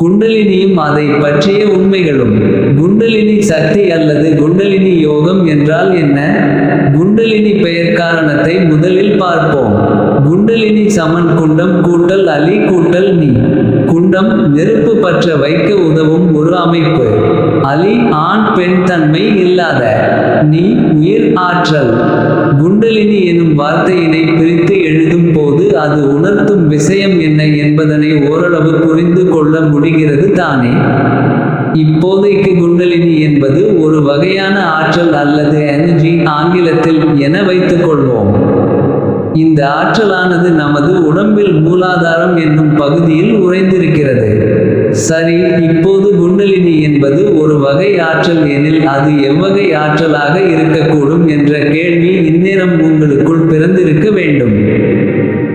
குண்டலினியும் அதை பற்றிய உண்மைகளும். குண்டலினி சக்தி அல்லது குண்டலினி யோகம் என்றால் என்ன? குண்டலினி பெயர் காரணத்தை முதலில் பார்ப்போம். குண்டலினி சமன் குண்டம் கூட்டல் அலி கூட்டல் நீ. குண்டம் நெருப்பு பற்ற வைக்க உதவும் ஒரு அமைப்பு. அலி ஆண் பெண் தன்மை இல்லாத நீ உயிர் ஆற்றல். குண்டலினி எனும் வார்த்தையினை பிரித்து எழுதும் அது உணர்த்தும் விஷயம் என்ன என்பதனை ஓரளவு புரிந்து கொள்ள முடிகிறது தானே? இப்போதைக்கு குண்டலினி என்பது ஒரு வகையான ஆற்றல் அல்லது எனர்ஜி ஆங்கிலத்தில் என வைத்துக் கொள்வோம். இந்த ஆற்றலானது நமது உடம்பில் மூலாதாரம் என்னும் பகுதியில் உறைந்திருக்கிறது. சரி இப்போது குண்டலினி என்பது ஒரு வகை ஆற்றல் எனில் அது எவ்வகை ஆற்றலாக இருக்கக்கூடும் என்ற கேள்வி இந்நேரம் உங்களுக்குள் பிறந்திருக்க வேண்டும்.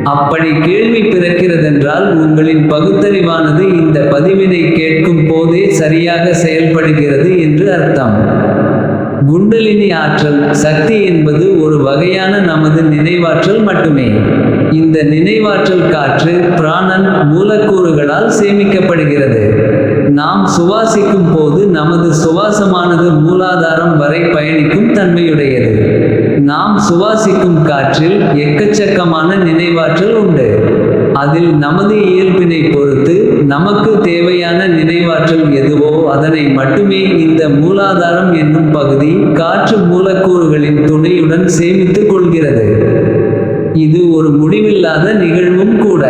அப்படி கேள்வி பிறக்கிறதென்றால் உங்களின் பகுத்தறிவானது இந்த பதிவினை கேட்கும் போதே சரியாக செயல்படுகிறது என்று அர்த்தம். குண்டலினி ஆற்றல் சக்தி என்பது ஒரு வகையான நமது நினைவாற்றல் மட்டுமே. இந்த நினைவாற்றல் காற்று பிராணன் மூலக்கூறுகளால் சேமிக்கப்படுகிறது. நாம் சுவாசிக்கும் போது நமது சுவாசமானது மூலாதாரம் வரை பயணிக்கும் தன்மையுடையது. நாம் சுவாசிக்கும் காற்றில் எக்கச்சக்கமான நினைவாற்றல் உண்டு. அதில் நமது இயல்பினை பொறுத்து நமக்கு தேவையான நினைவாற்றல் எதுவோ அதனை மட்டுமே இந்த மூலாதாரம் என்னும் பகுதி காற்று மூலக்கூறுகளின் துணையுடன் சேமித்துக் கொள்கிறது. இது ஒரு முடிவில்லாத நிகழ்வும் கூட.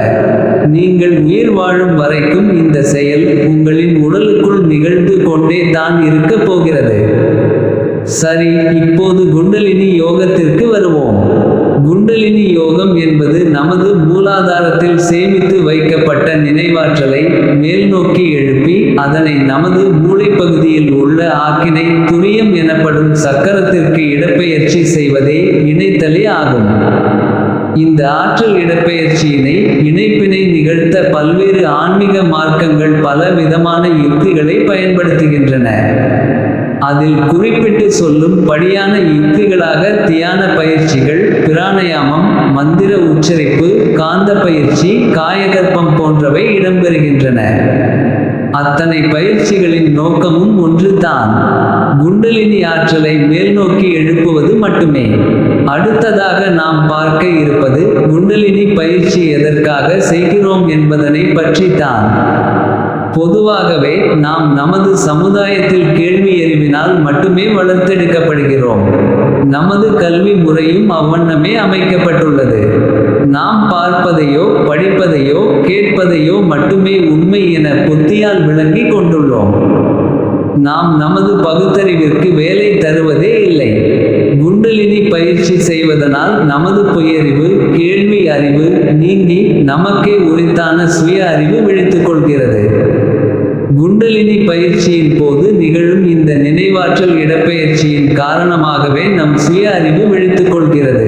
நீங்கள் உயிர் வாழும் வரைக்கும் இந்த செயல் உங்களின் உடலுக்குள் நிகழ்ந்து கொண்டே தான் இருக்கப் போகிறது. சரி இப்போது குண்டலினி யோகத்திற்கு வருவோம். குண்டலினி யோகம் என்பது நமது மூலாதாரத்தில் சேமித்து வைக்கப்பட்ட நினைவாற்றலை மேல்நோக்கி எழுப்பி அதனை நமது மூளைப்பகுதியில் உள்ள ஆக்கினை துரியம் எனப்படும் சக்கரத்திற்கு இடப்பெயர்ச்சி செய்வதே இணைத்தலே ஆகும். இந்த ஆற்றல் இடப்பெயர்ச்சியினை இணைப்பினை நிகழ்த்த பல்வேறு ஆன்மீக மார்க்கங்கள் பல விதமான யுக்திகளை பயன்படுத்துகின்றன. அதில் குறிப்பிட்டு சொல்லும் படியான யுக்திகளாக தியான பயிற்சிகள் பிராணயாமம் மந்திர உச்சரிப்பு காந்த பயிற்சி காயகற்பம் போன்றவை இடம்பெறுகின்றன. அத்தனை பயிற்சிகளின் நோக்கமும் ஒன்றுதான். குண்டலினி ஆற்றலை மேல்நோக்கி எழுப்புவது மட்டுமே. அடுத்ததாக நாம் பார்க்க இருப்பது குண்டலினி பயிற்சி எதற்காக செய்கிறோம் என்பதனை பற்றித்தான். பொதுவாகவே நாம் நமது சமுதாயத்தில் கேள்வி எறிவினால் மட்டுமே வளர்த்தெடுக்கப்படுகிறோம் நமது கல்வி முறையும் அவ்வண்ணமே அமைக்கப்பட்டுள்ளது. நாம் பார்ப்பதையோ படிப்பதையோ கேட்பதையோ மட்டுமே உண்மை என புத்தியால் விளங்கி கொண்டுள்ளோம். நாம் நமது பகுத்தறிவிற்கு வேலை தருவதே இல்லை. குண்டலினி பயிற்சி செய்வதனால் நமது பொய்யறிவு கேள்வி அறிவு நீங்கி நமக்கே உரித்தான சுய அறிவு காரணமாகவே நம் சுய அறிவு விழித்துக் கொள்கிறது.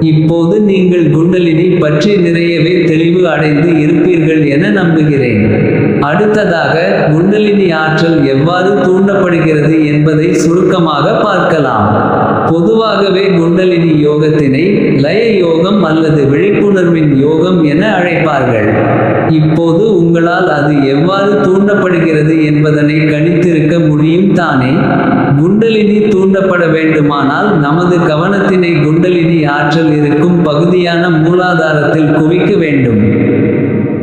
இப்போது நீங்கள் குண்டலினி பற்றி நிறையவே தெளிவு அடைந்து இருப்பீர்கள் என நம்புகிறேன். அடுத்ததாக குண்டலினி ஆற்றல் எவ்வாறு தூண்டப்படுகிறது என்பதை சுருக்கமாக பார்க்கலாம். பொதுவாகவே குண்டலினி யோகத்தினை லய யோகம் அல்லது விழிப்புணர்வின் யோகம் என அழைப்பார்கள். இப்போது உங்களால் அது எவ்வாறு தூண்டப்படுகிறது என்பதனை கணித்திருக்க முடியும் தானே? குண்டலினி தூண்டப்பட வேண்டுமானால் நமது கவனத்தினை குண்டலினி ஆற்றல் இருக்கும் பகுதியான மூலாதாரத்தில் குவிக்க வேண்டும்.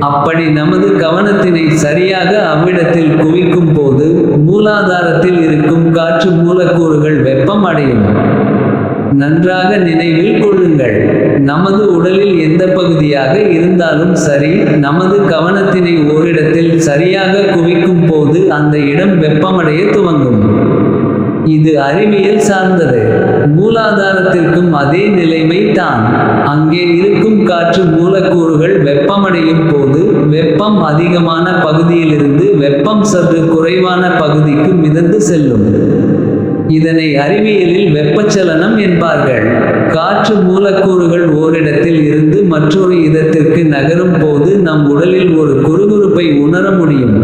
அப்படி நமது கவனத்தினை சரியாக அவ்விடத்தில் குவிக்கும் போது மூலாதாரத்தில் இருக்கும் காற்று மூலக்கூறுகள் வெப்பம் அடையும். நன்றாக நினைவில் கொள்ளுங்கள். நமது உடலில் எந்த பகுதியாக இருந்தாலும் சரி நமது கவனத்தினை ஓரிடத்தில் சரியாக குவிக்கும் போது அந்த இடம் வெப்பமடைய துவங்கும். இது அறிவியல் சார்ந்தது. மூலாதாரத்திற்கும் அதே நிலைமை தான். அங்கே இருக்கும் காற்று மூலக்கூறுகள் வெப்பமடையும் போது வெப்பம் அதிகமான பகுதியிலிருந்து வெப்பம் சற்று குறைவான பகுதிக்கு மிதந்து செல்லும். இதனை அறிவியலில் வெப்பச்சலனம் என்பார்கள். காற்று மூலக்கூறுகள் ஓரிடத்தில் இருந்து மற்றொரு இடத்திற்கு நகரும் போது நம் உடலில் ஒரு குறுகுறுப்பை உணர முடியும்.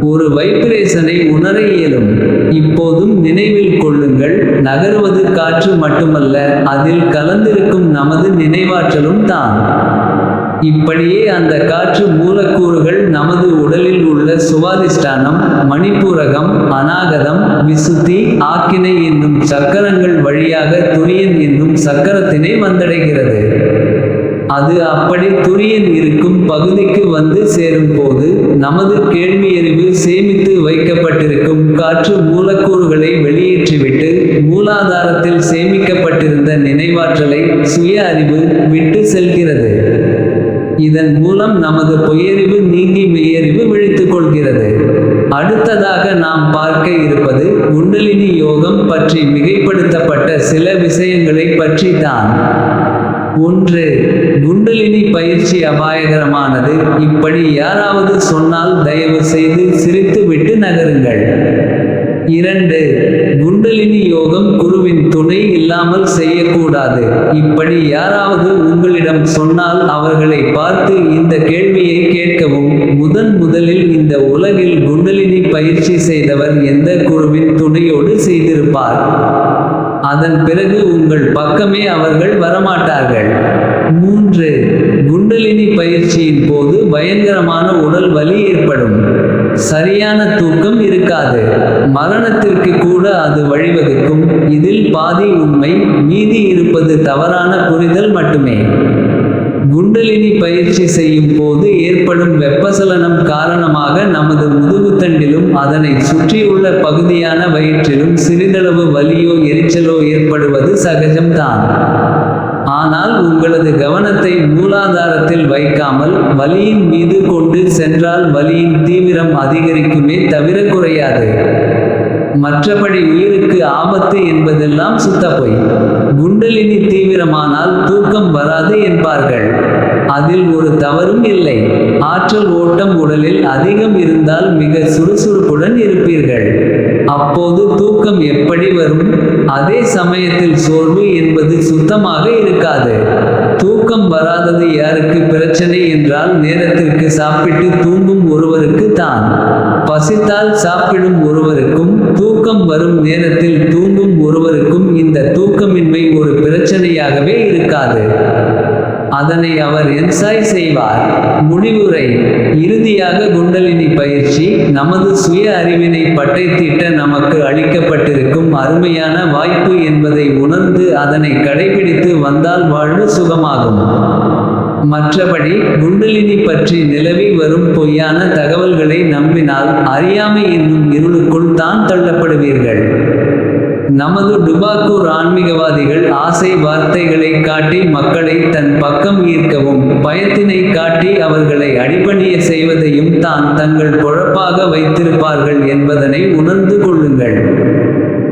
ஒரு வைப்ரேஷனை உணர இயலும். இப்போதும் நினைவில் கொள்ளுங்கள் நகருவது காற்று மட்டுமல்ல அதில் கலந்திருக்கும் நமது நினைவாற்றலும் தான். இப்படியே அந்த காற்று மூலக்கூறுகள் நமது உடலில் உள்ள சுவாதிஷ்டானம் மணிப்பூரகம் அநாகதம் விசுத்தி ஆக்கினை என்னும் சக்கரங்கள் வழியாக துரியன் என்னும் சக்கரத்தினை வந்தடைகிறது. அது அப்படி துரியன் இருக்கும் பகுதிக்கு வந்து சேரும் போது நமது கேள்வியறிவு சேமித்து வைக்கப்பட்டிருக்கும் காற்று மூலக்கூறுகளை வெளியேற்றிவிட்டு மூலாதாரத்தில் சேமிக்கப்பட்டிருந்த நினைவாற்றலை சுய அறிவு விட்டு செல்கிறது. இதன் மூலம் நமது பொயறிவு நீங்கி மெய்யறிவு விழித்துக் கொள்கிறது. அடுத்ததாக நாம் பார்க்க இருப்பது குண்டலினி யோகம் பற்றி மிகைப்படுத்தப்பட்ட சில விஷயங்களை பற்றி தான் ஒன்று குண்டலினி பயிற்சி அபாயகரமானது. இப்படி யாராவது சொன்னால் தயவு செய்து சிரித்துவிட்டு நகருங்கள். இரண்டு குண்டலினி யோகம் குருவின் துணை இல்லாமல் செய்யக்கூடாது. இப்படி யாராவது உங்களிடம் சொன்னால் அவர்களை பார்த்து இந்த கேள்வியை கேட்கவும் முதன் முதலில் இந்த உலகில் குண்டலினி பயிற்சி செய்தவர் எந்த குருவின் துணையோடு செய்திருப்பார்? அதன் பிறகு உங்கள் பக்கமே அவர்கள் வரமாட்டார்கள். மூன்று குண்டலினி பயிற்சியின் போது பயங்கரமான உடல் வலி ஏற்படும். சரியான தூக்கம் இருக்காது. மரணத்திற்கு கூட அது வழிவகுக்கும். இதில் பாதி உண்மை மீதி இருப்பது தவறான புரிதல் மட்டுமே. குண்டலினி பயிற்சி செய்யும் போது ஏற்படும் வெப்பசலனம் காரணமாக நமது முதுகுத்தண்டிலும் அதனை சுற்றியுள்ள பகுதியான வயிற்றிலும் சிறிதளவு வலியோ எரிச்சலோ ஏற்படுவது சகஜம்தான். ஆனால் உங்களது கவனத்தை மூலாதாரத்தில் வைக்காமல் வலியின் மீது கொண்டு சென்றால் வலியின் தீவிரம் அதிகரிக்குமே தவிர குறையாது. மற்றபடி உயிருக்கு ஆபத்து என்பதெல்லாம் சுத்த பொய் குண்டலினி தீவிரமானால் தூக்கம் வராது என்பார்கள். அதில் ஒரு தவறும் இல்லை. ஆற்றல் ஓட்டம் உடலில் அதிகம் இருந்தால் மிக சுறுசுறுப்புடன் இருப்பீர்கள். அப்போது தூக்கம் எப்படி வரும்? அதே சமயத்தில் சோர்வு என்பது சுத்தமாக இருக்காது. தூக்கம் வராதது யாருக்கு பிரச்சனை என்றால் நேரத்திற்கு சாப்பிட்டு தூங்கும் ஒருவருக்கு தான். பசித்தால் சாப்பிடும் ஒருவருக்கு தூக்கம் வரும் நேரத்தில் தூங்கும் ஒருவருக்கும் இந்த தூக்கமின்மை ஒரு பிரச்சனையாகவே இருக்காது. அதனை அவர் என்சாய் செய்வார். முடிவுரை இறுதியாக குண்டலினி பயிற்சி நமது சுய அறிவினை பட்டை தீட்ட நமக்கு அளிக்கப்பட்டிருக்கும் அருமையான வாய்ப்பு என்பதை உணர்ந்து அதனை கடைபிடித்து வந்தால் வாழ்வு சுகமாகும். மற்றபடி குண்டலினி பற்றி நிலவி வரும் பொய்யான தகவல்களை நம்பினால் அறியாமை என்னும் இருளுக்குள் தான் தள்ளப்படுவீர்கள். நமது டுபாக்கூர் ஆன்மீகவாதிகள் ஆசை வார்த்தைகளை காட்டி மக்களை தன் பக்கம் ஈர்க்கவும் பயத்தினை காட்டி அவர்களை அடிபணிய செய்வதையும் தான் தங்கள் பொழப்பாக வைத்திருப்பார்கள் என்பதனை உணர்ந்து கொள்ளுங்கள்.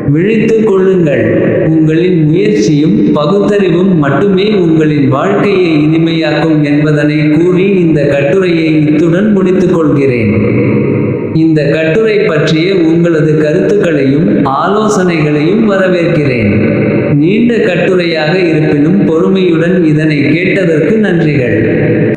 விழித்துக் கொள்ளுங்கள். உங்களின் முயற்சியும் பகுத்தறிவும் மட்டுமே உங்களின் வாழ்க்கையை இனிமையாக்கும் என்பதனை கூறி இந்த கட்டுரையை இத்துடன் முடித்துக் கொள்கிறேன் இந்த கட்டுரை பற்றிய உங்களது கருத்துக்களையும் ஆலோசனைகளையும் வரவேற்கிறேன். நீண்ட கட்டுரையாக இருப்பினும் பொறுமையுடன் இதனை கேட்டதற்கு